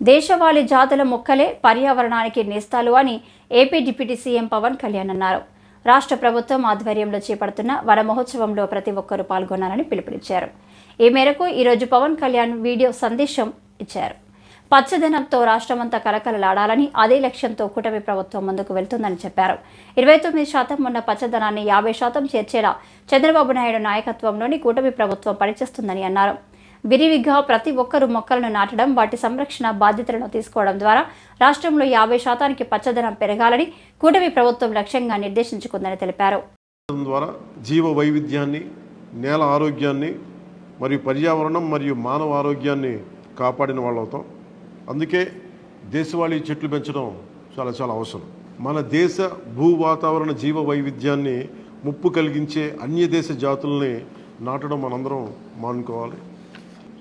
దేశవాళీ జాతుల మొక్కలే పర్యావరణానికి నేస్తాలు అని AP deputy CM Pawan Kalyan అన్నారు. రాష్ట్ర ప్రభుత్వం ఆధ్వర్యంలో చేపడుతున్న వన మహోత్సవంలో ప్రతి ఒక్కరూ పాల్గొనాలని పిలుపునిచ్చారు. ఈ మేరకు ఈరోజు పవన్ కళ్యాణ్ వీడియో సందేశం ఇచ్చారు. పచ్చదనంతో రాష్ట్రమంతా కలకలలాడాలని అదే లక్ష్యంతో కూటమి ప్రభుత్వం ముందుకు వెళ్తుందని చెప్పారు. ఇరవై తొమ్మిది శాతం ఉన్న పచ్చదనాన్ని యాభై శాతం చేర్చేలా చంద్రబాబు నాయుడు నాయకత్వంలోని కూటమి ప్రభుత్వం పనిచేస్తుందని అన్నారు. విరివిగా ప్రతి ఒక్కరూ మొక్కలను నాటడం వాటి సంరక్షణ బాధ్యతలను తీసుకోవడం ద్వారా రాష్ట్రంలో యాభై శాతానికి పచ్చదనం పెరగాలని కూటమి ప్రభుత్వం లక్ష్యంగా నిర్దేశించుకుందని తెలిపారు. ద్వారా జీవ వైవిధ్యాన్ని నేల ఆరోగ్యాన్ని మరియు పర్యావరణం మరియు మానవ ఆరోగ్యాన్ని కాపాడిన వాళ్ళు అవుతాం. అందుకే దేశవాళీ చెట్లు పెంచడం చాలా చాలా అవసరం. మన దేశ భూ వాతావరణ జీవ వైవిధ్యాన్ని ముప్పు కలిగించే అన్య దేశ జాతుల్ని నాటడం మనందరం మానుకోవాలి.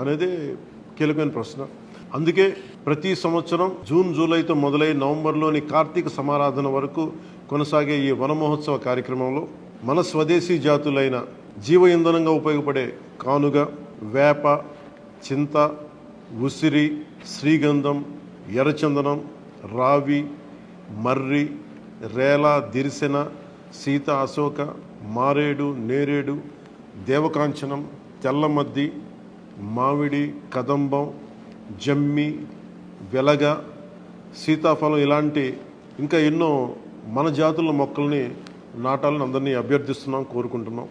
అనేది కీలకమైన ప్రశ్న. అందుకే ప్రతి సంవత్సరం జూన్ జూలైతో మొదలై నవంబర్లోని కార్తీక సమారాధన వరకు కొనసాగే ఈ వనమహోత్సవ కార్యక్రమంలో మన స్వదేశీ జాతులైన జీవ ఇంధనంగా ఉపయోగపడే కానుగ వేప చింత ఉసిరి శ్రీగంధం ఎర్రచందనం రావి మర్రి రేల దిరిసెన సీత అశోక మారేడు నేరేడు దేవకాంచనం తెల్లమద్ది మామిడి కదంబం జమ్మి వెలగ సీతాఫలం ఇలాంటి ఇంకా ఎన్నో మన జాతుల మొక్కల్ని నాటాలని అందరినీ అభ్యర్థిస్తున్నాం కోరుకుంటున్నాం.